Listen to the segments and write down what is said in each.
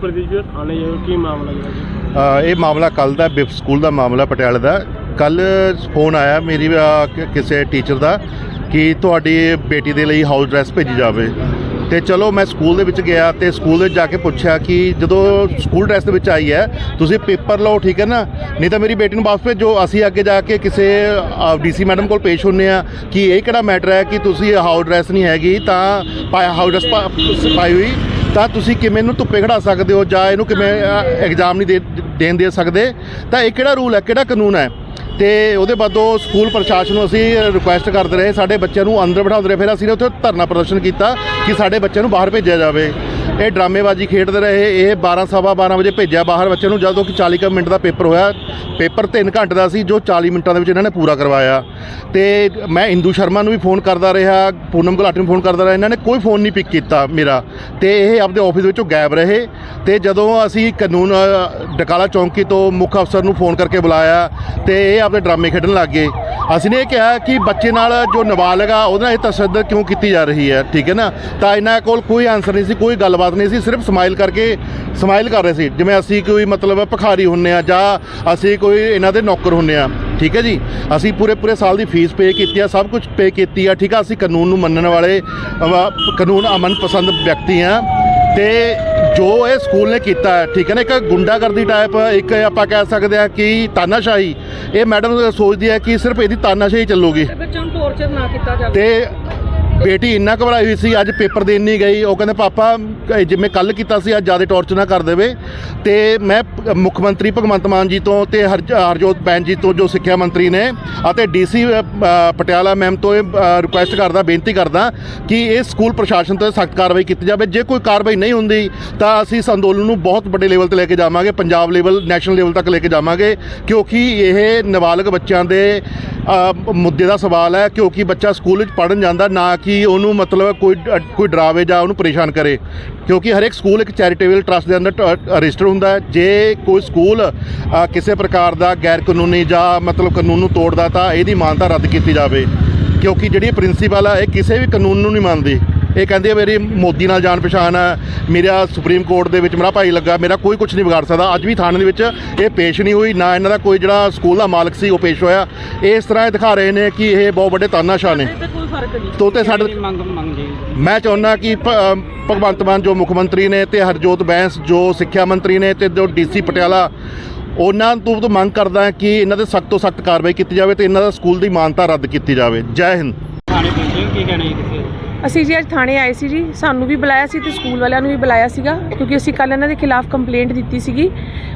ਪ੍ਰਦੀਪ ਥਾਣੇ ਆਏ ਕੀ ਮਾਮਲਾ ਜਿਹੜਾ ਜੀ? ਅ, ਇਹ ਮਾਮਲਾ ਕੱਲ ਦਾ ਬਿਫ ਸਕੂਲ ਦਾ ਮਾਮਲਾ ਪਟਿਆਲੇ ਦਾ। ਕੱਲ ਫੋਨ ਆਇਆ ਮੇਰੀ ਅ, ਕਿ- ਕਿਸੇ ਟੀਚਰ ਦਾ ਕਿ ਤੁਹਾਡੀ ਬੇਟੀ ਦੇ ਲਈ ਹਾਊਸ ਡਰੈਸ ਭੇਜੀ ਜਾਵੇ। ਤੇ ਚਲੋ ਮੈਂ ਸਕੂਲ ਦੇ ਵਿੱਚ ਗਿਆ ਤੇ ਸਕੂਲ ਦੇ ਵਿੱਚ ਜਾ ਕੇ ਪੁੱਛਿਆ ਕਿ ਜਦੋਂ ਸਕੂਲ ਡਰੈਸ ਦੇ ਵਿੱਚ ਆਈ ਹੈ ਤੁਸੀਂ ਪੇਪਰ ਲਓ ਠੀਕ ਹੈ ਨਾ? ਨਹੀਂ ਤਾਂ ਮੇਰੀ ਬੇਟੀ ਨੂੰ ਵਾਪਸ ਭੇਜੋ ਅਸੀਂ ਅੱਗੇ ਜਾ ਕੇ ਕਿਸੇ ਡੀਸੀ ਮੈਡਮ ਕੋਲ ਪੇਸ਼ ਹੁੰਨੇ ਆ ਕਿ ਇਹ ਕਿਹੜਾ ਮੈਟਰ ਹੈ ਕਿ ਤੁਸੀਂ ਹਾਊਸ ਡਰੈਸ ਨਹੀਂ ਹੈਗੀ ਤਾਂ ਪਾਇਆ ਹਾਊਸ ਡਰੈਸ ਪਾ ਪਾਈ ਹੋਈ। ਤਾਂ ਤੁਸੀਂ ਕਿਵੇਂ ਇਹਨੂੰ ਧੁੱਪੇ ਖੜਾ ਸਕਦੇ ਹੋ ਜਾਂ ਇਹਨੂੰ ਕਿਵੇਂ ਐਗਜ਼ਾਮ ਨਹੀਂ ਦੇ, ਦੇਣ ਦੇ ਸਕਦੇ? ਤਾਂ ਇਹ ਕਿਹੜਾ ਰੂਲ ਹੈ, ਕਿਹੜਾ ਕਾਨੂੰਨ ਹੈ? ਤੇ ਉਹਦੇ ਬਾਅਦੋਂ ਸਕੂਲ ਪ੍ਰਸ਼ਾਸਨ ਨੂੰ ਅਸੀਂ ਰਿਕੁਐਸਟ ਕਰਦੇ ਰਹੇ, ਸਾਡੇ ਬੱਚਿਆਂ ਨੂੰ ਅੰਦਰ ਬਿਠਾਉਂਦੇ ਰਹੇ, ਫਿਰ ਅਸੀਂ ਨੇ ਉੱਥੇ ਧਰਨਾ ਪ੍ਰਦਰਸ਼ਨ ਕੀਤਾ ਕਿ ਸਾਡੇ ਬੱਚਿਆਂ ਨੂੰ ਬਾਹਰ ਭੇਜਿਆ ਜਾਵੇ। ਇਹ ਡਰਾਮੇਬਾਜ਼ੀ ਖੇਡਦੇ ਰਹੇ। ਇਹ 12 ਸਵਾ 12 ਵਜੇ ਭੇਜਿਆ ਬਾਹਰ ਬੱਚਿਆਂ ਨੂੰ, ਜਦੋਂ ਕਿ 40 ਕੁ ਮਿੰਟ ਦਾ ਪੇਪਰ ਹੋਇਆ। ਪੇਪਰ 3 ਘੰਟੇ ਦਾ ਸੀ, ਜੋ 40 ਮਿੰਟਾਂ ਦੇ ਵਿੱਚ ਇਹਨਾਂ ਨੇ ਪੂਰਾ ਕਰਵਾਇਆ। ਤੇ ਮੈਂ ਇੰਦੂ ਸ਼ਰਮਾ ਨੂੰ ਵੀ ਫੋਨ ਕਰਦਾ ਰਿਹਾ, ਪੂਨਮ ਗੁਲਾਟੀ ਨੂੰ ਫੋਨ ਕਰਦਾ ਰਿਹਾ। ਇਹਨਾਂ ਨੇ ਕੋਈ ਫੋਨ ਨਹੀਂ ਪਿਕ ਕੀਤਾ ਮੇਰਾ। ਤੇ ਇਹ ਆਪਦੇ ਆਫਿਸ ਵਿੱਚੋਂ ਗਾਇਬ ਰਹੇ। ਤੇ ਜਦੋਂ ਅਸੀਂ ਕਾਨੂੰਨ ਡਕਾਲਾ ਚੌਂਕੀ ਤੋਂ ਮੁੱਖ ਅਫਸਰ ਨੂੰ ਫੋਨ ਕਰਕੇ ਬੁਲਾਇਆ, ਤੇ ਇਹ ਆਪਦੇ ਡਰਾਮੇ ਖੇਡਣ ਲੱਗ ਗਏ। ਅਸੀਂ ਨੇ ਇਹ ਕਿਹਾ ਕਿ ਬੱਚੇ ਨਾਲ ਜੋ ਨਾਬਾਲਗ ਆ, ਉਹਦੇ ਨਾਲ ਇਹ ਤਸ਼ੱਦਦ ਕਿਉਂ ਕੀਤੀ ਜਾ ਰਹੀ ਹੈ? ਠੀਕ ਹੈ ਨਾ? ਤਾਂ ਇਹਨਾਂ ਕੋਲ ਕੋਈ ਆਨਸਰ ਨਹੀਂ ਸੀ, ਕੋਈ ਗੱਲਬਾਤ ਨਹੀਂ ਸੀ ਸਿਰਫ ਸਮਾਈਲ ਕਰਕੇ ਸਮਾਈਲ ਕਰ ਰਹੇ ਸੀ। ਜਿਵੇਂ ਅਸੀਂ ਕੋਈ ਮਤਲਬ ਭਿਖਾਰੀ ਹੁੰਨੇ ਆ ਜਾਂ ਅਸੀਂ ਕੋਈ ਇਹਨਾਂ ਦੇ ਨੌਕਰ ਹੁੰਨੇ ਆ ਠੀਕ ਹੈ ਜੀ? ਅਸੀਂ ਪੂਰੇ ਪੂਰੇ ਸਾਲ ਦੀ ਫੀਸ ਪੇ ਕੀਤੀ ਆ ਸਭ ਕੁਝ ਪੇ ਕੀਤੀ ਆ ਠੀਕ ਆ? ਅਸੀਂ ਕਾਨੂੰਨ ਨੂੰ ਮੰਨਣ ਵਾਲੇ ਕਾਨੂੰਨ ਅਮਨ ਪਸੰਦ ਵਿਅਕਤੀ ਆ। ਤੇ ਜੋ ਇਹ ਸਕੂਲ ਨੇ ਕੀਤਾ ਹੈ, ਠੀਕ ਹੈ ਨਾ? ਇੱਕ ਗੁੰਡਾਗਰਦੀ ਟਾਈਪ ਇੱਕ ਆਪਾਂ ਕਹਿ ਸਕਦੇ ਆ ਕਿ ਤਾਨਾਸ਼ਾਹੀ। ਇਹ ਮੈਡਮ ਸੋਚਦੀ ਹੈ ਕਿ ਸਿਰਫ ਇਹਦੀ ਤਾਨਾਸ਼ਾਹੀ ਚੱਲੂਗੀ। ਬੱਚਿਆਂ ਨੂੰ ਟੌਰਚਰ ਨਾ ਕੀਤਾ ਜਾਵੇ। ਤੇ ਬੇਟੀ ਇੰਨਾ ਘਬਰਾਈ ਹੋਈ ਸੀ, ਅੱਜ ਪੇਪਰ ਦੇਣ ਨਹੀਂ ਗਈ। ਉਹ ਕਹਿੰਦੇ, ਪਾਪਾ, ਇਹ ਜਿਵੇਂ ਕੱਲ ਕੀਤਾ ਸੀ, ਅੱਜ ਜ਼ਿਆਦਾ ਟੌਰਚਰ ਨਾ ਕਰ ਦੇਵੇ। ਤੇ ਮੈਂ ਮੁੱਖ ਮੰਤਰੀ ਭਗਵੰਤ ਮਾਨ ਜੀ ਤੋਂ ਤੇ ਹਰਜ- ਹਰਜੋਤ ਬੈਨ ਜੀ ਤੋਂ ਜੋ ਸਿੱਖਿਆ ਮੰਤਰੀ ਨੇ ਅਤੇ ਡੀਸੀ ਪਟਿਆਲਾ ਮੈਮ ਤੋਂ ਇਹ ਰਿਕੁਐਸਟ ਕਰਦਾ, ਬੇਨਤੀ ਕਰਦਾ ਕਿ ਇਹ ਸਕੂਲ ਪ੍ਰਸ਼ਾਸਨ ਤੋਂ ਸਖਤ ਕਾਰਵਾਈ ਕੀਤੀ ਜਾਵੇ। ਜੇ ਕੋਈ ਕਾਰਵਾਈ ਨਹੀਂ ਹੁੰਦੀ, ਤਾਂ ਅਸੀਂ ਇਸ ਅੰਦੋਲਨ ਨੂੰ ਬਹੁਤ ਵੱਡੇ ਲੈਵਲ ਤੇ ਲੈ ਕੇ ਜਾਵਾਂਗੇ, ਪੰਜਾਬ ਲੈਵਲ ਨੈਸ਼ਨਲ ਲੈਵਲ ਤੱਕ ਲੈ ਕੇ ਜਾਵਾਂਗੇ। ਕਿਉਂਕਿ ਇਹ ਨਾਬਾਲਗ ਬੱਚਿਆਂ ਦੇ ਮੁੱਦੇ ਦਾ ਸਵਾਲ ਹੈ, ਕਿਉਂਕਿ ਬੱਚਾ ਸਕੂਲ ਵਿੱਚ ਪੜਨ ਜਾਂਦਾ, ਨਾ ਕਿ ਕਿ ਉਹਨੂੰ ਮਤਲਬ ਕੋਈ ਡ- ਕੋਈ ਡਰਾਵੇ ਜਾਂ ਉਹਨੂੰ ਪਰੇਸ਼ਾਨ ਕਰੇ। ਕਿਉਂਕਿ ਹਰ ਇੱਕ ਸਕੂਲ ਇੱਕ ਚੈਰੀਟੇਬਲ ਟਰਸਟ ਦੇ ਅੰਦਰ ਰਜਿਸਟਰ ਹੁੰਦਾ ਹੈ। ਜੇ ਕੋਈ ਸਕੂਲ ਕਿਸੇ ਪ੍ਰਕਾਰ ਦਾ ਗੈਰ ਕਾਨੂੰਨੀ ਜਾਂ ਮਤਲਬ ਕਾਨੂੰਨ ਨੂੰ ਤੋੜਦਾ ਤਾਂ ਇਹਦੀ ਮਾਨਤਾ ਰੱਦ ਕੀਤੀ ਜਾਵੇ। ਕਿਉਂਕਿ ਜਿਹੜੀ ਪ੍ਰਿੰਸੀਪਲ ਆ, ਇਹ ਕਿਸੇ ਵੀ ਕਾਨੂੰਨ ਨੂੰ ਨਹੀਂ ਮੰਨਦੀ। ਇਹ ਕਹਿੰਦੀ ਆ ਮੇਰੀ ਮੋਦੀ ਨਾਲ ਜਾਣ ਪਛਾਣ ਆ ਮੇਰਾ ਸੁਪਰੀਮ ਕੋਰਟ ਦੇ ਵਿੱਚ ਮੇਰਾ ਭਾਈ ਲੱਗਾ ਮੇਰਾ ਕੋਈ ਕੁਝ ਨਹੀਂ ਵਿਗਾੜ ਸਕਦਾ। ਅੱਜ ਵੀ ਥਾਣੇ ਦੇ ਵਿੱਚ ਇਹ ਪੇਸ਼ ਨਹੀਂ ਹੋਈ ਨਾ ਇਹਨਾਂ ਦਾ ਕੋਈ ਜਿਹੜਾ ਸਕੂਲ ਦਾ ਮਾਲਕ ਸੀ ਉਹ ਪੇਸ਼ ਹੋਇਆ। ਇਸ ਤਰ੍ਹਾਂ ਇਹ ਦਿਖਾ ਰਹੇ ਨੇ ਕਿ ਇਹ ਬਹੁਤ ਵੱਡੇ ਤਾਨਾਸ਼ਾਹ ਨੇ। ਤੇ ਕੋਈ ਫ਼ਰਕ ਨਹੀਂ। ਤੋ ਤੇ ਸਾਡੇ ਮੈਂ ਚਾਹੁੰਦਾ ਕਿ ਭਗਵੰਤ ਮਾਨ ਜੋ ਮੁੱਖ ਮੰਤਰੀ ਨੇ ਤੇ ਹਰਜੋਤ ਬੈਂਸ ਜੋ ਸਿੱਖਿਆ ਮੰਤਰੀ ਨੇ ਤੇ ਜੋ ਡੀਸੀ ਪਟਿਆਲਾ ਉਹਨਾਂ ਤੋਂ ਤੋਂ ਮੰਗ ਕਰਦਾ ਕਿ ਇਹਨਾਂ ਤੇ ਸਖਤ ਤੋਂ ਸਖਤ ਕਾਰਵਾਈ ਕੀਤੀ ਜਾਵੇ ਤੇ ਇਹਨਾਂ ਦਾ ਸਕੂਲ ਦੀ ਮਾਨਤਾ ਰੱਦ ਕੀਤੀ ਜਾਵੇ। ਜੈ ਹਿੰਦ। ਥਾਣੇ ਪਹੁੰਚੇ ਹੋ, ਕੀ ਕਹਿਣਾ ਜੀ ਤੁਸੀਂ? ਅਸੀਂ ਜੀ ਅੱਜ ਥਾਣੇ ਆਏ ਸੀ ਜੀ। ਸਾਨੂੰ ਵੀ ਬੁਲਾਇਆ ਸੀ ਤੇ ਸਕੂਲ ਵਾਲਿਆਂ ਨੂੰ ਵੀ ਬੁਲਾਇਆ ਸੀਗਾ, ਕਿਉਂਕਿ ਅਸੀਂ ਕੱਲ ਇਹਨਾਂ ਦੇ ਖਿਲਾਫ ਕੰਪਲੇਂਟ ਦਿੱਤੀ ਸੀਗੀ।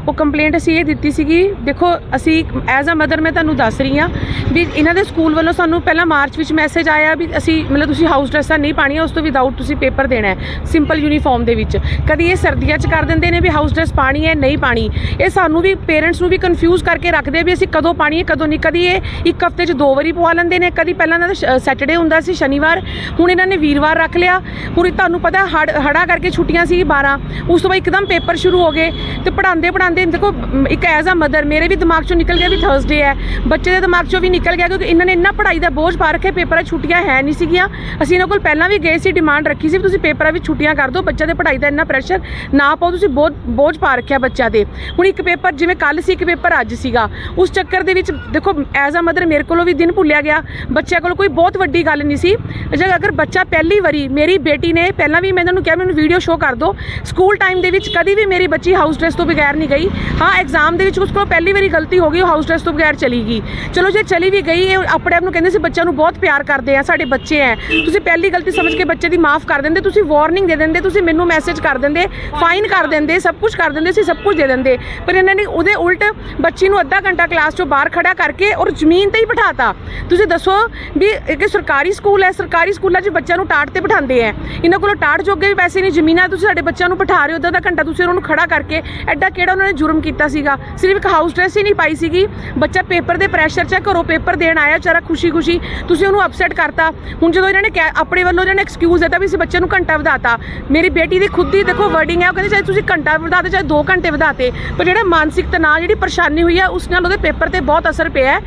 ਉਹ ਕੰਪਲੇਂਟ ਅਸੀਂ ਇਹ ਦਿੱਤੀ ਸੀਗੀ, ਦੇਖੋ, ਅਸੀਂ ਐਜ਼ ਅ ਮਦਰ ਮੈਂ ਤੁਹਾਨੂੰ ਦੱਸ ਰਹੀ ਹਾਂ ਵੀ ਇਹਨਾਂ ਦੇ ਸਕੂਲ ਵੱਲੋਂ ਸਾਨੂੰ ਪਹਿਲਾਂ ਮਾਰਚ ਵਿੱਚ ਮੈਸੇਜ ਆਇਆ ਵੀ ਅਸੀਂ, ਮਤਲਬ ਤੁਸੀਂ ਹਾਊਸ ਡਰੈਸਾਂ ਨਹੀਂ ਪਾਣੀਆਂ ਉਸ ਤੋਂ ਵਿਦਆਊਟ ਤੁਸੀਂ ਪੇਪਰ ਦੇਣਾ ਹੈ ਸਿੰਪਲ ਯੂਨੀਫਾਰਮ ਦੇ ਵਿੱਚ। ਕਦੀ ਇਹ ਸਰਦੀਆਂ 'ਚ ਕਰ ਦਿੰਦੇ ਨੇ ਵੀ ਹਾਊਸ ਡਰੈਸ ਪਾਣੀ ਹੈ, ਨਹੀਂ ਪਾਣੀ। ਇਹ ਸਾਨੂੰ ਵੀ ਪੇਰੈਂਟਸ ਨੂੰ ਵੀ ਕਨਫਿਊਜ਼ ਕਰਕੇ ਰੱਖਦੇ ਵੀ ਅਸੀਂ ਕਦੋਂ ਪਾਣੀ ਹੈ, ਕਦੋਂ ਨਹੀਂ। ਕਦੀ ਇਹ ਇੱਕ ਹਫ਼ਤੇ 'ਚ ਦੋ ਵਾਰੀ ਪਵਾ ਲੈਂਦੇ ਨੇ, ਕਦੀ ਪਹਿਲਾਂ ਇਹਨਾਂ ਦਾ ਸੈਟਰਡੇ ਹੁੰਦਾ ਸੀ, ਸ਼ਨੀਵਾਰ। ਹੁਣ ਇਹਨਾਂ ਨੇ ਵੀਰਵਾਰ ਰੱਖ ਲਿਆ। ਹੁਣ ਤੁਹਾਨੂੰ ਪਤਾ ਹੜ ਹੜਾ ਕਰਕੇ ਛੁੱਟੀਆਂ ਸੀ 12 ਉਸ ਤੋਂ ਬਾਅਦ ਇੱਕਦਮ ਪੇਪਰ ਸ਼ੁਰੂ ਹੋ ਗਏ ਤੇ ਪੜਾਉਂਦੇ ਪੜਾਉਂਦੇ ਦੇਖੋ ਇੱਕ ਐਜ਼ ਅ ਮਦਰ ਮੇਰੇ ਵੀ ਦਿਮਾਗ 'ਚੋਂ ਨਿਕਲ ਗਿਆ ਵੀ ਥਰਸਡੇ ਹੈ। ਬੱਚੇ ਦੇ ਦਿਮਾਗ 'ਚੋਂ ਵੀ ਨਿਕਲ ਗਿਆ ਕਿਉਂਕਿ ਇਹਨਾਂ ਨੇ ਇੰਨਾ ਪੜ੍ਹਾਈ ਦਾ ਬੋਝ ਪਾ ਰੱਖਿਆ, ਪੇਪਰਾਂ 'ਚ ਛੁੱਟੀਆਂ ਹੈ ਨਹੀਂ ਸੀਗੀਆਂ। ਅਸੀਂ ਇਹਨਾਂ ਕੋਲ ਪਹਿਲਾਂ ਵੀ ਗਏ ਸੀ ਡਿਮਾਂਡ ਰੱਖੀ ਸੀ ਵੀ ਤੁਸੀਂ ਪੇਪਰਾਂ ਵਿੱਚ ਛੁੱਟੀਆਂ ਕਰ ਦਿਓ, ਬੱਚਿਆਂ ਦੇ ਪੜ੍ਹਾਈ ਦਾ ਇੰਨਾ ਪ੍ਰੈਸ਼ਰ ਨਾ ਪਾਓ, ਤੁਸੀਂ ਬਹੁਤ ਬੋਝ ਪਾ ਰੱਖਿਆ ਬੱਚਿਆਂ ਦੇ। ਹੁਣ ਇੱਕ ਪੇਪਰ ਜਿਵੇਂ ਕੱਲ ਸੀ, ਇੱਕ ਪੇਪਰ ਅੱਜ ਸੀਗਾ। ਉਸ ਚੱਕਰ ਦੇ ਵਿੱਚ ਦੇਖੋ, ਐਜ਼ ਅ ਮਦਰ ਮੇਰੇ ਕੋਲੋਂ ਵੀ ਦਿਨ ਭੁੱਲਿਆ ਗਿਆ। ਬੱਚਿਆਂ ਕੋਲ ਕੋਈ ਬਹੁਤ ਵੱਡੀ ਗੱਲ ਨਹੀਂ ਸੀ। ਜੇ ਅਗਰ ਬੱਚਾ ਪਹਿਲੀ ਵਾਰੀ, ਮੇਰੀ ਬੇਟੀ ਨੇ ਪਹਿਲਾਂ ਵੀ ਮੈਂ ਇਹਨਾਂ ਨੂੰ ਕਿਹਾ, ਮੈਨੂੰ ਵੀਡੀਓ ਸ਼ੋਅ ਕਰ ਦਿਓ। ਸਕੂਲ ਟਾਈਮ ਦੇ ਵਿੱਚ ਕਦੀ ਵੀ ਮੇਰੀ ਬੱਚੀ ਹਾਊਸ ਡਰੈਸ ਤੋਂ ਬਗੈਰ ਨਹੀਂ ਗਈ। ਹਾਂ ਐਗਜ਼ਾਮ ਦੇ ਵਿੱਚ ਉਸ ਕੋਲ ਪਹਿਲੀ ਵਾਰੀ ਗਲਤੀ ਹੋ ਗਈ, ਉਹ ਹਾਊਸ ਡਰੈਸ ਤੋਂ ਬਗੈਰ ਚਲੀ ਗਈ। ਚਲੋ, ਜੇ ਚਲੀ ਵੀ ਗਈ, ਇਹ ਆਪਣੇ ਆਪ ਨੂੰ ਕਹਿੰਦੇ ਸੀ, ਬੱਚਿਆਂ ਨੂੰ ਬਹੁਤ ਪਿਆਰ ਕਰਦੇ ਆ, ਸਾਡੇ ਬੱਚੇ ਆ ਤੁਸੀਂ ਪਹਿਲੀ ਗਲਤੀ ਸਮਝ ਕੇ ਬੱਚੇ ਦੀ ਮਾਫ ਕਰ ਦਿੰਦੇ, ਤੁਸੀਂ ਵਾਰਨਿੰਗ ਦੇ ਦਿੰਦੇ, ਤੁਸੀਂ ਮੈਨੂੰ ਮੈਸੇਜ ਕਰ ਦਿੰਦੇ ਫਾਈਨ ਕਰ ਦਿੰਦੇ, ਸਭ ਕੁਝ ਕਰ ਦਿੰਦੇ ਸੀ ਸਭ ਕੁਝ ਦੇ ਦਿੰਦੇ। ਪਰ ਇਹਨਾਂ ਨੇ ਉਹਦੇ ਉਲਟ ਬੱਚੀ ਨੂੰ ਅੱਧਾ ਘੰਟਾ ਕਲਾਸ ਚੋਂ ਬਾਹਰ ਖੜਾ ਕਰਕੇ ਔਰ ਜ਼ਮੀਨ ਤੇ ਹੀ ਬਿਠਾਤਾ। ਤੁਸੀਂ ਦੱਸੋ ਵੀ ਇੱਕ ਸਰਕਾਰੀ ਸਕੂਲ ਹੈ, ਸਰਕਾਰੀ ਸਕੂਲਾਂ 'ਚ ਬੱਚਿਆਂ ਨੂੰ ਟਾਟ ਤੇ ਬਿਠਾਉਂਦੇ ਆ। ਇਹਨਾਂ ਕੋਲੋਂ ਟਾਟ ਜੋਗੇ ਵੀ ਪੈਸੇ ਨਹੀਂ, ਜ਼ਮੀਨਾਂ ਤੁਸੀਂ ਸਾਡੇ ਬੱਚਿਆਂ ਨੂੰ ਬਿਠਾ ਰਹੇ ਹੋ, ਅੱਧਾ ਘੰਟਾ ਤੁਸੀਂ ਉਹਨਾਂ ਨੂੰ ਖੜਾ ਕਰਕੇ ਐਡਾ ਕਿਹੜਾ ਉਹਨਾਂ ਨੇ ਜੁਰਮ ਕੀਤਾ ਸੀਗਾ? ਸਿਰਫ ਇੱਕ ਹਾਊਸ ਡਰੈਸ ਹੀ ਨਹੀਂ ਪਾਈ ਸੀਗੀ। ਬੱਚਾ ਪੇਪਰ ਦੇ ਪ੍ਰੈਸ਼ਰ 'ਚ ਘਰੋਂ ਪੇਪਰ ਦੇਣ ਆਇਆ, ਵਿਚਾਰਾ ਖੁਸ਼ੀ-ਖੁਸ਼ੀ। ਤੁਸੀਂ ਉਹਨੂੰ ਅਪਸੈਟ ਕਰਤਾ। ਹੁਣ ਜਦੋਂ ਇਹਨਾਂ ਨੇ ਕਹਿ- ਆਪਣੇ ਵੱਲੋਂ ਇਹਨਾਂ ਨੇ ਐਕਸਕਿਊਜ਼ ਦਿੱਤਾ ਵੀ ਅਸੀਂ ਬੱਚੇ ਨੂੰ ਘੰਟਾ ਵਧਾਤਾ। ਮੇਰੀ ਬੇਟੀ ਦੀ ਖੁਦ ਦੀ ਦੇਖੋ ਵਰਡਿੰਗ ਹੈ, ਉਹ ਕਹਿੰਦੇ ਚਾਹੇ ਤੁਸੀਂ ਘੰਟਾ ਵਧਾਤੇ, ਚਾਹੇ 2 ਘੰਟੇ ਵਧਾਤੇ, ਪਰ ਜਿਹੜਾ ਮਾਨਸਿਕ ਤਣਾਅ, ਜਿਹੜੀ ਪਰੇਸ਼ਾਨੀ ਹੋਈ ਹੈ, ਉਸ ਨਾਲ ਉਹਦੇ ਪੇਪਰ ਤੇ ਬਹੁਤ ਅਸਰ ਪਿਆ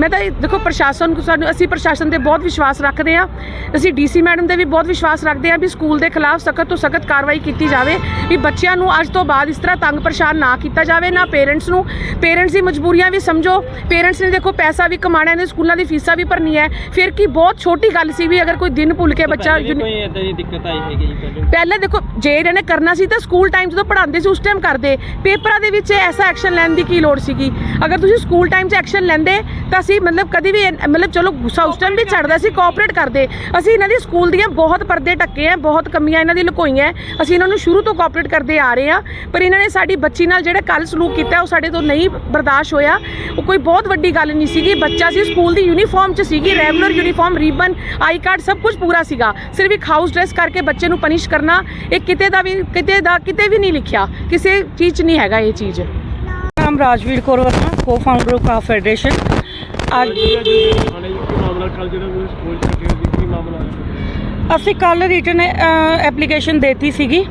ਮੈਂ ਤਾਂ ਦੇਖੋ ਪ੍ਰਸ਼ਾਸਨ ਸਾਨੂੰ, ਅਸੀਂ ਪ੍ਰਸ਼ਾਸਨ ਤੇ ਬਹੁਤ ਵਿਸ਼ਵਾਸ ਰੱਖਦੇ ਹਾਂ। ਅਸੀਂ ਡੀਸੀ ਮੈਡਮ ਦੇ ਵੀ ਬਹੁਤ ਵਿਸ਼ਵਾਸ ਰੱਖਦੇ ਹਾਂ ਵੀ ਸਕੂਲ ਦੇ ਖਿਲਾਫ ਸਖਤ ਤੋਂ ਸਖਤ ਕਾਰਵਾਈ ਕੀਤੀ ਜਾਵੇ ਵੀ ਬੱਚਿਆਂ ਨੂੰ ਅੱਜ ਤੋਂ ਬਾਅਦ ਇਸ ਤਰ੍ਹਾਂ ਤੰਗ ਪਰੇਸ਼ਾਨ ਨਾ ਕੀਤਾ ਜਾਵੇ ਨਾ ਪੇਰੈਂਟਸ ਨੂੰ ਪੇਰੈਂਟਸ ਦੀ ਮਜਬੂਰੀਆਂ ਵੀ ਸਮਝੋ। ਪੇਰੈਂਟਸ ਨੇ ਦੇਖੋ ਪੈਸਾ ਵੀ ਕਮਾਣਾ ਨੇ ਸਕੂਲਾਂ ਦੀ ਫੀਸਾਂ ਵੀ ਭਰਨੀ ਹੈ। ਫਿਰ ਕੀ ਬਹੁਤ ਛੋਟੀ ਗੱਲ ਸੀ ਵੀ ਅਗਰ ਕੋਈ ਦਿਨ ਭੁੱਲ ਕੇ ਬੱਚਾ ਪਹਿਲੇ ਵੀ ਕੋਈ ਇਦਾਂ ਦੀ ਦਿੱਕਤ ਆਈ ਹੈਗੀ ਜੀ ਪਹਿਲੇ? ਪਹਿਲੇ ਦੇਖੋ ਜੇ ਇਹਨਾਂ ਨੇ ਕਰਨਾ ਸੀ ਤਾਂ ਸਕੂਲ ਟਾਈਮ ਜਦੋਂ ਪੜ੍ਹਾਉਂਦੇ ਸੀ ਉਸ ਟਾਈਮ ਕਰਦੇ। ਪੇਪਰਾਂ ਦੇ ਵਿੱਚ ਐਸਾ ਐਕਸ਼ਨ ਲੈਣ ਦੀ ਕੀ ਲੋੜ ਸੀਗੀ? ਅਗਰ ਤੁਸੀਂ ਸਕੂਲ ਟਾਈਮ 'ਚ ਐਕਸ਼ਨ ਲੈਂਦੇ ਤਾਂ ਅਸੀਂ ਮਤਲਬ ਕਦੀ ਵੀ ਮਤਲਬ ਚਲੋ ਗੁੱਸਾ ਉਸ ਟਾਈਮ ਵੀ ਛੱਡਦਾ ਸੀ ਕੋਆਪਰੇਟ ਕਰਦੇ। ਅਸੀਂ ਇਹਨਾਂ ਦੀ ਸਕੂਲ ਦੀਆਂ ਬਹੁਤ ਪਰਦੇ ਢੱਕੇ ਆ, ਬਹੁਤ ਕਮੀਆਂ ਇਹਨਾਂ ਦੀ ਲੁਕੋਈਆਂ। ਅਸੀਂ ਇਹਨਾਂ ਨੂੰ ਸ਼ੁਰੂ ਤੋਂ ਕੋਆਪਰੇਟ ਕਰਦੇ ਆ ਰਹੇ ਆ, ਪਰ ਇਹਨਾਂ ਨੇ ਸਾਡੀ ਬੱਚੀ ਨਾਲ ਜਿਹੜਾ ਕੱਲ ਸਲੂਕ ਕੀਤਾ, ਉਹ ਸਾਡੇ ਤੋਂ ਨਹੀਂ ਬਰਦਾਸ਼ਤ ਹੋਇਆ। ਉਹ ਕੋਈ ਬਹੁਤ ਵੱਡੀ ਗੱਲ ਨਹੀਂ ਸੀਗੀ। ਬੱਚਾ ਸੀ ਸਕੂਲ ਦੀ ਯੂਨੀਫਾਰਮ 'ਚ ਸੀਗੀ regular uniform ribbon I card ਸਭ ਕੁਝ ਪੂਰਾ ਸੀਗਾ। ਸਿਰਫ ਇੱਕ ਹਾਊਸ ਡਰੈਸ ਕਰਕੇ ਬੱਚੇ ਨੂੰ ਪਨਿਸ਼ ਕਰਨਾ, ਇਹ ਕਿਤੇ ਦਾ ਵੀ ਕਿਤੇ ਦਾ ਕਿਤੇ ਵੀ ਨਹੀਂ ਲਿਖਿਆ। ਕਿਸੇ ਚੀਜ਼ 'ਚ ਨਹੀਂ ਹੈਗਾ ਇਹ ਚੀਜ਼। ਨਾਮ Rajveer Kaur Verma cofounder of federation ਅਸੀਂ ਕੱਲ ਰਿਟਨ ਐਪਲੀਕੇਸ਼ਨ ਦੇਤੀ ਸੀਗੀ।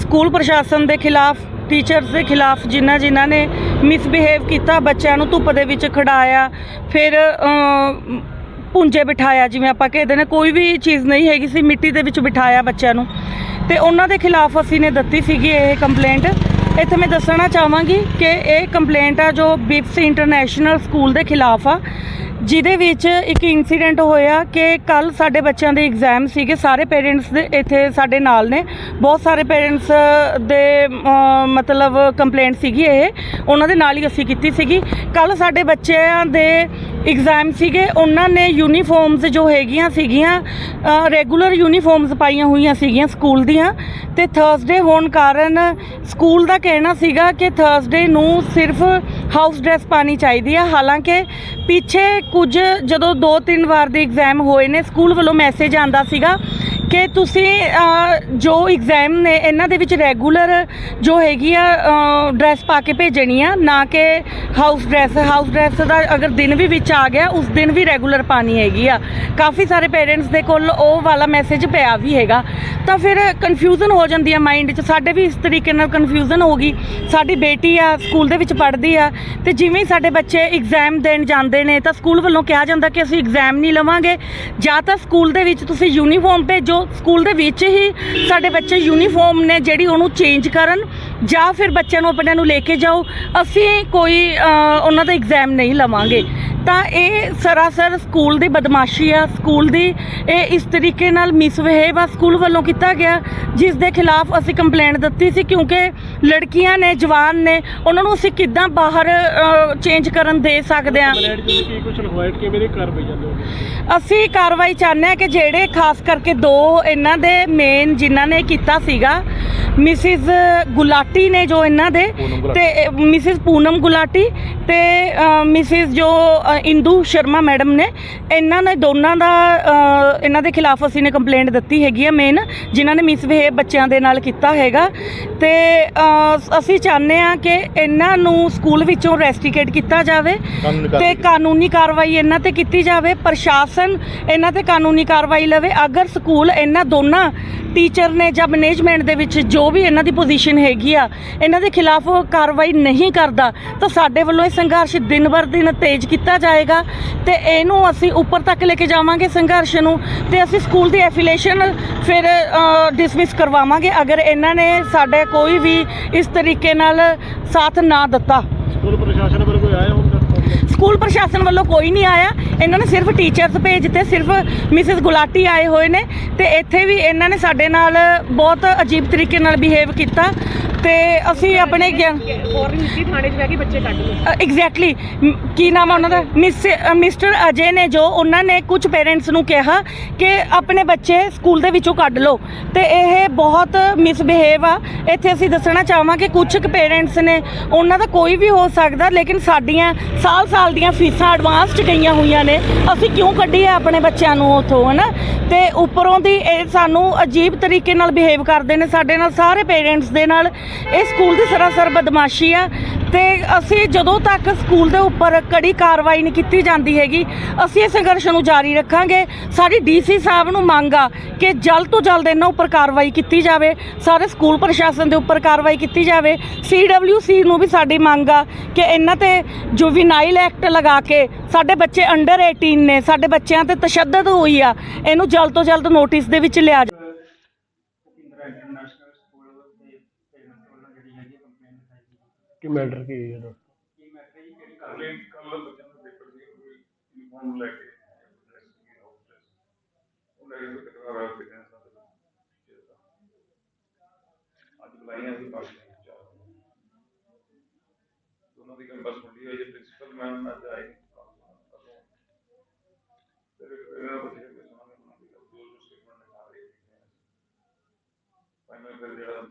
ਸਕੂਲ ਪ੍ਰਸ਼ਾਸਨ ਦੇ ਖਿਲਾਫ ਟੀਚਰਸ ਦੇ ਖਿਲਾਫ ਜਿਨ੍ਹਾਂ ਜਿਨ੍ਹਾਂ ਨੇ ਮਿਸਬਿਹੇਵ ਕੀਤਾ ਬੱਚਿਆਂ ਨੂੰ ਧੁੱਪ ਦੇ ਵਿੱਚ ਖੜਾਇਆ ਫਿਰ ਪੁੰਜੇ ਬਿਠਾਇਆ ਜਿਵੇਂ ਆਪਾਂ ਕਹਿੰਦੇ ਨੇ ਕੋਈ ਵੀ ਚੀਜ਼ ਨਹੀਂ ਹੈਗੀ ਸੀ ਮਿੱਟੀ ਦੇ ਵਿੱਚ ਬਿਠਾਇਆ ਬੱਚਿਆਂ ਨੂੰ। ਤੇ ਉਹਨਾਂ ਦੇ ਖਿਲਾਫ ਅਸੀਂ ਨੇ ਦਿੱਤੀ ਸੀਗੀ ਇਹ ਕੰਪਲੇਂਟ ਇੱਥੇ ਮੈਂ ਦੱਸਣਾ ਚਾਹਾਂਗੀ ਕਿ ਇਹ ਕੰਪਲੇਂਟ ਆ ਜੋ ਬਿਪਸ ਇੰਟਰਨੈਸ਼ਨਲ ਸਕੂਲ ਦੇ ਖਿਲਾਫ ਆ, ਜਿਹਦੇ ਵਿੱਚ ਇੱਕ ਇਨਸੀਡੈਂਟ ਹੋਇਆ ਕਿ ਕੱਲ ਸਾਡੇ ਬੱਚਿਆਂ ਦੇ ਐਗਜ਼ਾਮ ਸੀਗੇ, ਸਾਰੇ ਪੇਰੈਂਟਸ ਦੇ ਇੱਥੇ ਸਾਡੇ ਨਾਲ ਨੇ, ਬਹੁਤ ਸਾਰੇ ਪੇਰੈਂਟਸ ਦੇ ਮਤਲਬ ਕੰਪਲੇਂਟ ਸੀਗੀ ਇਹ, ਉਹਨਾਂ ਦੇ ਨਾਲ ਹੀ ਅਸੀਂ ਕੀਤੀ ਸੀਗੀ। ਕੱਲ ਸਾਡੇ ਬੱਚਿਆਂ ਦੇ ਐਗਜ਼ਾਮ ਸੀਗੇ, ਉਹਨਾਂ ਨੇ ਯੂਨੀਫਾਰਮਸ ਜੋ ਹੈਗੀਆਂ ਸੀਗੀਆਂ ਰੈਗੂਲਰ ਯੂਨੀਫਾਰਮਸ ਪਾਈਆਂ ਹੋਈਆਂ ਸੀਗੀਆਂ ਸਕੂਲ ਦੀਆਂ, ਤੇ ਥਰਸਡੇ ਹੋਣ ਕਾਰਨ ਸਕੂਲ ਦਾ ਕਹਿਣਾ ਸੀਗਾ ਕਿ ਥਰਸਡੇ ਨੂੰ ਸਿਰਫ ਹਾਊਸ ਡਰੈਸ ਪਾਣੀ ਚਾਹੀਦੀ ਹੈ ਹਾਲਾਂਕਿ ਪਿੱਛੇ ਕੁਝ ਜਦੋਂ ਦੋ ਤਿੰਨ ਵਾਰ ਦੇ ਐਗਜ਼ਾਮ ਹੋਏ ਨੇ ਸਕੂਲ ਵੱਲੋਂ ਮੈਸੇਜ ਆਂਦਾ ਸੀਗਾ ਕਿ ਤੁਸੀਂ ਜੋ ਐਗਜ਼ਾਮ ਨੇ, ਇਹਨਾਂ ਦੇ ਵਿੱਚ ਰੈਗੂਲਰ ਜੋ ਹੈਗੀ ਆ ਡਰੈਸ ਪਾ ਕੇ ਭੇਜਣੀ ਆ, ਨਾ ਕਿ ਹਾਊਸ ਡਰੈਸ ਹਾਊਸ ਡਰੈਸ ਦਾ ਅਗਰ ਦਿਨ ਵੀ ਵਿੱਚ ਆ ਗਿਆ, ਉਸ ਦਿਨ ਵੀ ਰੈਗੂਲਰ ਪਾਣੀ ਹੈਗੀ ਆ। ਕਾਫੀ ਸਾਰੇ ਪੇਰੈਂਟਸ ਦੇ ਕੋਲ ਉਹ ਵਾਲਾ ਮੈਸੇਜ ਪਿਆ ਵੀ ਹੈਗਾ। ਤਾਂ ਫਿਰ ਕਨਫਿਊਜ਼ਨ ਹੋ ਜਾਂਦੀ ਆ ਮਾਈਂਡ 'ਚ। ਸਾਡੇ ਵੀ ਇਸ ਤਰੀਕੇ ਨਾਲ ਕਨਫਿਊਜ਼ਨ ਹੋ ਗਈ। ਸਾਡੀ ਬੇਟੀ ਆ ਸਕੂਲ ਦੇ ਵਿੱਚ ਪੜ੍ਹਦੀ ਆ। ਤੇ ਜਿਵੇਂ ਹੀ ਸਾਡੇ ਬੱਚੇ ਐਗਜ਼ਾਮ ਦੇਣ ਜਾਂਦੇ ਨੇ, ਤਾਂ ਸਕੂਲ ਵੱਲੋਂ ਕਿਹਾ ਜਾਂਦਾ ਕਿ ਅਸੀਂ ਐਗਜ਼ਾਮ ਨਹੀਂ ਲਵਾਂਗੇ। ਜਾਂ ਤਾਂ ਸਕੂਲ ਦੇ ਵਿੱਚ ਤੁਸੀਂ ਯੂਨੀਫਾਰਮ ਭੇਜੋ ਸਕੂਲ ਦੇ ਵਿੱਚ ਹੀ ਸਾਡੇ ਬੱਚੇ ਯੂਨੀਫਾਰਮ ਨੇ ਜਿਹੜੀ ਉਹਨੂੰ ਚੇਂਜ ਕਰਨ ਜਾਂ ਫਿਰ ਬੱਚਿਆਂ ਨੂੰ ਆਪਣਿਆਂ ਨੂੰ ਲੈ ਕੇ ਜਾਓ ਅਸੀਂ ਕੋਈ ਉਹਨਾਂ ਦਾ ਐਗਜ਼ਾਮ ਨਹੀਂ ਲਵਾਂਗੇ। ਤਾਂ ਇਹ ਸਰਾਸਰ ਸਕੂਲ ਦੀ ਬਦਮਾਸ਼ੀ ਆ ਸਕੂਲ ਦੀ। ਇਹ ਇਸ ਤਰੀਕੇ ਨਾਲ ਮਿਸਬਿਹੇਵ ਆ ਸਕੂਲ ਵੱਲੋਂ ਕੀਤਾ ਗਿਆ ਜਿਸ ਦੇ ਖਿਲਾਫ ਅਸੀਂ ਕੰਪਲੇਂਟ ਦਿੱਤੀ ਸੀ ਕਿਉਂਕਿ ਲੜਕੀਆਂ ਨੇ ਜਵਾਨ ਨੇ ਉਹਨਾਂ ਨੂੰ ਅਸੀਂ ਕਿੱਦਾਂ ਬਾਹਰ ਚੇਂਜ ਕਰਨ ਦੇ ਸਕਦੇ ਹੋ? ਅਸੀਂ ਕਾਰਵਾਈ ਚਾਹੁੰਦੇ ਹਾਂ ਕਿ ਜਿਹੜੇ ਖਾਸ ਕਰਕੇ ਦੋ ਇਹਨਾਂ ਦੇ ਮੇਨ ਜਿਨ੍ਹਾਂ ਨੇ ਕੀਤਾ ਸੀਗਾ ਮਿਸਿਸ ਗੁਲਾਟੀ ਨੇ ਜੋ ਇਹਨਾਂ ਦੇ ਤੇ ਮਿਸਿਸ ਪੂਨਮ ਗੁਲਾਟੀ ਤੇ ਮਿਸਿਸ ਜੋ ਇੰਦੂ ਸ਼ਰਮਾ ਮੈਡਮ ਨੇ ਇਹਨਾਂ ਨੇ ਦੋਨਾਂ ਦਾ ਇਹਨਾਂ ਦੇ ਖਿਲਾਫ ਅਸੀਂ ਨੇ ਕੰਪਲੇਂਟ ਦਿੱਤੀ ਹੈਗੀ ਹੈ ਮੇਨ ਜਿਨ੍ਹਾਂ ਨੇ ਮਿਸਬਿਹੇਵ ਬੱਚਿਆਂ ਦੇ ਨਾਲ ਕੀਤਾ ਹੈਗਾ। ਤੇ ਅਸੀਂ ਚਾਹੁੰਦੇ ਹਾਂ ਕਿ ਇਹਨਾਂ ਨੂੰ ਸਕੂਲ ਵਿੱਚੋਂ ਰੈਸਟੀਕੇਟ ਕੀਤਾ ਜਾਵੇ ਤੇ। ਕਾਨੂੰਨੀ ਕਾਰਵਾਈ ਇਹਨਾਂ ਤੇ ਕੀਤੀ ਜਾਵੇ ਪ੍ਰਸ਼ਾਸਨ ਇਹਨਾਂ ਤੇ ਕਾਨੂੰਨੀ ਕਾਰਵਾਈ ਲਵੇ। ਅਗਰ ਸਕੂਲ ਇਹਨਾਂ ਦੋਨਾਂ ਟੀਚਰ ਨੇ ਜਾਂ ਮੈਨੇਜਮੈਂਟ ਦੇ ਵਿੱਚ ਜੋ ਵੀ ਇਹਨਾਂ ਦੀ ਪੋਜੀਸ਼ਨ ਹੈਗੀ ਆ। ਇਹਨਾਂ ਦੇ ਖਿਲਾਫ ਕਾਰਵਾਈ ਨਹੀਂ ਕਰਦਾ। ਤਾਂ ਸਾਡੇ ਵੱਲੋਂ ਇਹ ਸੰਘਰਸ਼ ਦਿਨ ਬਰ ਦਿਨ ਤੇਜ਼ ਕੀਤਾ ਜਾਏਗਾ ਤੇ ਇਹਨੂੰ ਅਸੀਂ ਉੱਪਰ ਤੱਕ ਲੈ ਕੇ ਜਾਵਾਂਗੇ ਸੰਘਰਸ਼ ਨੂੰ ਤੇ ਅਸੀਂ ਸਕੂਲ ਦੀ ਐਫੀਲੀਏਸ਼ਨ ਫਿਰ ਡਿਸਮਿਸ ਕਰਵਾਵਾਂਗੇ ਅਗਰ ਇਹਨਾਂ ਨੇ ਸਾਡੇ ਕੋਈ ਵੀ ਇਸ ਤਰੀਕੇ ਨਾਲ ਸਾਥ ਨਾ ਦਿੱਤਾ। ਸਕੂਲ ਪ੍ਰਸ਼ਾਸਨ ਵੱਲੋਂ ਕੋਈ ਆਇਆ ਸਕੂਲ ਪ੍ਰਸ਼ਾਸਨ ਵੱਲੋਂ ਕੋਈ ਨਹੀਂ ਆਇਆ। ਇਹਨਾਂ ਨੇ ਸਿਰਫ ਟੀਚਰਸ ਭੇਜਤੇ ਸਿਰਫ ਮਿਸਿਸ ਗੁਲਾਟੀ ਆਏ ਹੋਏ ਨੇ ਤੇ ਇੱਥੇ ਵੀ ਇਹਨਾਂ ਨੇ ਸਾਡੇ ਨਾਲ ਬਹੁਤ ਅਜੀਬ ਤਰੀਕੇ ਨਾਲ ਬਿਹੇਵ ਕੀਤਾ। ਤੇ ਅਸੀਂ ਆਪਣੇ ਗਿਆਨ ਫੋਰਨ ਨੀਤੀ ਥਾਣੇ 'ਚ ਜਾ ਕੇ ਬੱਚੇ ਕੱਢ ਲਏ। ਐਗਜ਼ੈਕਟਲੀ ਕੀ ਨਾਮ ਹੈ ਉਹਨਾਂ ਦਾ? ਮਿਸ ਮਿਸਟਰ ਅਜੇ ਨੇ ਜੋ ਉਹਨਾਂ ਨੇ ਕੁਝ ਪੇਰੈਂਟਸ ਨੂੰ ਕਿਹਾ ਕਿ ਆਪਣੇ ਬੱਚੇ ਸਕੂਲ ਦੇ ਵਿੱਚੋਂ ਕੱਢ ਲਓ। ਤੇ ਇਹ ਬਹੁਤ ਮਿਸਬਿਹੇਵ ਆ। ਇੱਥੇ ਅਸੀਂ ਦੱਸਣਾ ਚਾਹਾਂਗੇ ਕੁਝ ਕੁ ਪੇਰੈਂਟਸ ਨੇ ਉਹਨਾਂ ਦਾ ਕੋਈ ਵੀ ਹੋ ਸਕਦਾ ਲੇਕਿਨ ਸਾਡੀਆਂ ਸਾਲ ਸਾਲ ਦੀਆਂ ਫੀਸਾਂ ਐਡਵਾਂਸ ਚ ਗਈਆਂ ਹੋਈਆਂ ਨੇ। ਅਸੀਂ ਕਿਉਂ ਕੱਢੀਏ ਆਪਣੇ ਬੱਚਿਆਂ ਨੂੰ ਉਥੋਂ ਹਨਾ? ਤੇ ਉੱਪਰੋਂ ਦੀ ਇਹ ਸਾਨੂੰ ਅਜੀਬ ਤਰੀਕੇ ਨਾਲ ਬਿਹੇਵ ਕਰਦੇ ਨੇ ਸਾਡੇ ਨਾਲ ਸਾਰੇ ਪੇਰੈਂਟਸ ਦੇ ਨਾਲ। ਇਹ ਸਕੂਲ ਦੀ ਸਰਾਸਰ ਬਦਮਾਸ਼ੀ ਆ ਤੇ ਅਸੀਂ ਜਦੋਂ ਤੱਕ ਸਕੂਲ ਦੇ ਉੱਪਰ ਕੜੀ ਕਾਰਵਾਈ ਨਹੀਂ ਕੀਤੀ ਜਾਂਦੀ ਹੈਗੀ, ਅਸੀਂ ਇਹ ਸੰਘਰਸ਼ ਨੂੰ ਜਾਰੀ ਰੱਖਾਂਗੇ। ਸਾਡੀ ਡੀਸੀ ਸਾਹਿਬ ਨੂੰ ਮੰਗ ਆ ਕਿ ਜਲਦ ਤੋਂ ਜਲਦ ਇਹਨਾਂ ਉੱਪਰ ਕਾਰਵਾਈ ਕੀਤੀ ਜਾਵੇ, ਸਾਰੇ ਸਕੂਲ ਪ੍ਰਸ਼ਾਸਨ ਦੇ ਉੱਪਰ ਕਾਰਵਾਈ ਕੀਤੀ ਜਾਵੇ। ਸੀਡਬਲਯੂਸੀ ਨੂੰ ਵੀ ਸਾਡੀ ਮੰਗ ਆ ਕਿ ਇਹਨਾਂ ਤੇ ਜੁਵੀਨਾਈਲ ਐਕਟ ਲਗਾ ਕੇ ਸਾਡੇ ਬੱਚੇ ਅੰਡਰ 18 ਨੇ, ਸਾਡੇ ਬੱਚਿਆਂ ਤੇ ਤਸ਼ੱਦਦ ਹੋਈ ਆ, ਇਹਨੂੰ ਜਲਦ ਤੋਂ ਜਲਦ ਨੋਟਿਸ ਦੇ ਵਿੱਚ ਲਿਆ ਜਾਵੇ ਭੁਪਿੰਦਰ ਇੰਟਰਨੈਸ਼ਨਲ ਸਕੂਲ ਦੇ ਪੇਰੈਂਟਸ ਵੱਲੋਂ ਜਿਹੜੀ ਹੈਗੀ ਕੰਪਲੇਂਟ ਲਿਖਾਈ ਗਈ ਕੀ ਮੈਟਰ ਕੀ ਹੈ ਇਹਦਾ? ਕੀ ਮੈਟਰ ਹੈ ਜੀ? ਕਿਹੜੀ ਗੱਲ ਕੱਲ੍ਹ ਕੱਲ੍ਹ ਬੱਚਿਆਂ ਦਾ ਪੇਪਰ ਸੀ ਕੋਈ ਯੂਨੀਫਾਰਮ ਲੈ ਕੇ ਡਰੈਸ ਸੀ ਹਾਊਸ ਡਰੈਸ ਉਹ ਲੈ ਕੇ ਤਕਰਾਰ ਆ ਕੇ ਕਹਿੰਦਾ ਅੱਜ ਬੁਲਾਈਆਂ ਸੀ ਪਾਰਟੀਆਂ ਚਾਰ। ਦੋਨਾਂ ਦੀ ਕੰਬਸ ਹੁੰਦੀ ਹੈ ਜੇ ਪ੍ਰਿੰਸੀਪਲ ਮੈਮ ਅੱਜ ਆਏ ਫਿਰ ਇਹਨਾਂ ਬੱਚੇ ਦੇ ਸਾਹਮਣੇ ਬਣਾ ਕੇ ਜੋ ਜੋ ਸਟੇਟਮੈਂਟ ਲਿਖਾ ਰਹੇ ਫਾਈਨਲ ਫਿਰ ਜਿਹੜਾ